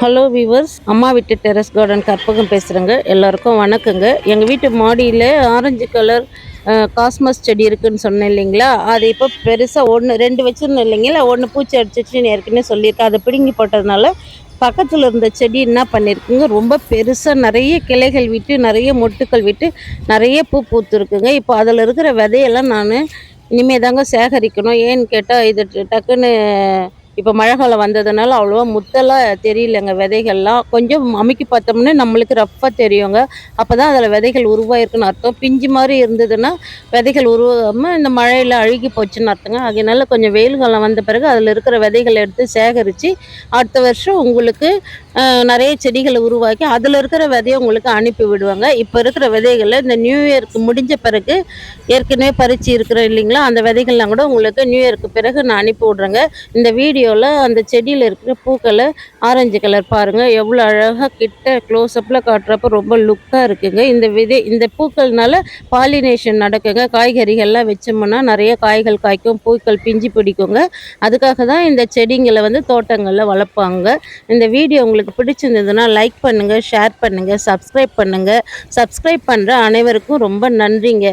Hello viewers அம்மா வீட்டு terrace garden Karpagam பேசுகிறேங்க எல்லாருக்கும் வணக்கங்க. எங்கள் வீட்டு மாடியில் ஆரஞ்சு கலர் காஸ்மஸ் செடி இருக்குதுன்னு சொன்னேன் இல்லைங்களா? அது இப்போ பெருசாக ஒன்று ரெண்டு வச்சுருந்தேன் இல்லைங்களா? ஒன்று பூச்சி அடிச்சிச்சுன்னு ஏற்கனவே சொல்லியிருக்கேன். அதை பிடுங்கி போட்டதுனால பக்கத்தில் இருந்த செடி என்ன பண்ணியிருக்குங்க ரொம்ப பெருசாக நிறைய கிளைகள் விட்டு நிறைய மொட்டுக்கள் விட்டு நிறைய பூ பூத்துருக்குங்க. இப்போ அதில் இருக்கிற விதையெல்லாம் நான் இனிமேல் தாங்க சேகரிக்கணும். ஏன்னு கேட்டால் இது டக்குன்னு இப்போ மழை காலம் வந்ததுனால அவ்வளோவா முத்தெல்லாம் தெரியலங்க விதைகள்லாம். கொஞ்சம் அமுக்கி பார்த்தோம்னா நம்மளுக்கு ரஃப்பாக தெரியுங்க. அப்போ தான் அதில் விதைகள் உருவாயிருக்குன்னு அர்த்தம். பிஞ்சு மாதிரி இருந்ததுன்னா விதைகள் உருவாகாமல் இந்த மழையில் அழுகி போச்சுன்னு அர்த்தங்க. அதனால கொஞ்சம் வெயில் காலம் வந்த பிறகு அதில் இருக்கிற விதைகளை எடுத்து சேகரித்து அடுத்த வருஷம் உங்களுக்கு நிறைய செடிகளை உருவாக்கி அதில் இருக்கிற விதையை உங்களுக்கு அனுப்பி விடுவாங்க. இப்போ இருக்கிற விதைகளை இந்த நியூ இயர்க்கு முடிஞ்ச பிறகு ஏற்கனவே பறிச்சு இருக்கிறோம் இல்லைங்களா அந்த விதைகள்லாம் கூட உங்களுக்கு நியூ இயர்க்கு பிறகு நான் அனுப்பி விட்றேங்க. இந்த வீடியோவில் அந்த செடியில் இருக்கிற பூக்களை ஆரஞ்சு கலர் பாருங்கள் எவ்வளோ அழகாக கிட்ட க்ளோஸ்அப்பில் காட்டுறப்ப ரொம்ப லுக்காக இருக்குங்க. இந்த விதை இந்த பூக்கள்னால பாலினேஷன் நடக்குங்க. காய்கறிகள்லாம் வச்சோம்னா நிறைய காய்கள் காய்க்கும் பூக்கள் பிஞ்சு பிடிக்குங்க. அதுக்காக தான் இந்த செடிங்களை வந்து தோட்டங்களில் வளர்ப்பாங்க. இந்த வீடியோ உங்களுக்கு பிடிச்சிருந்ததுன்னா லைக் பண்ணுங்கள் ஷேர் பண்ணுங்கள் சப்ஸ்கிரைப் பண்ணுங்கள் சப்ஸ்கிரைப் பண்ணுற அனைவருக்கும் ரொம்ப நன்றிங்க.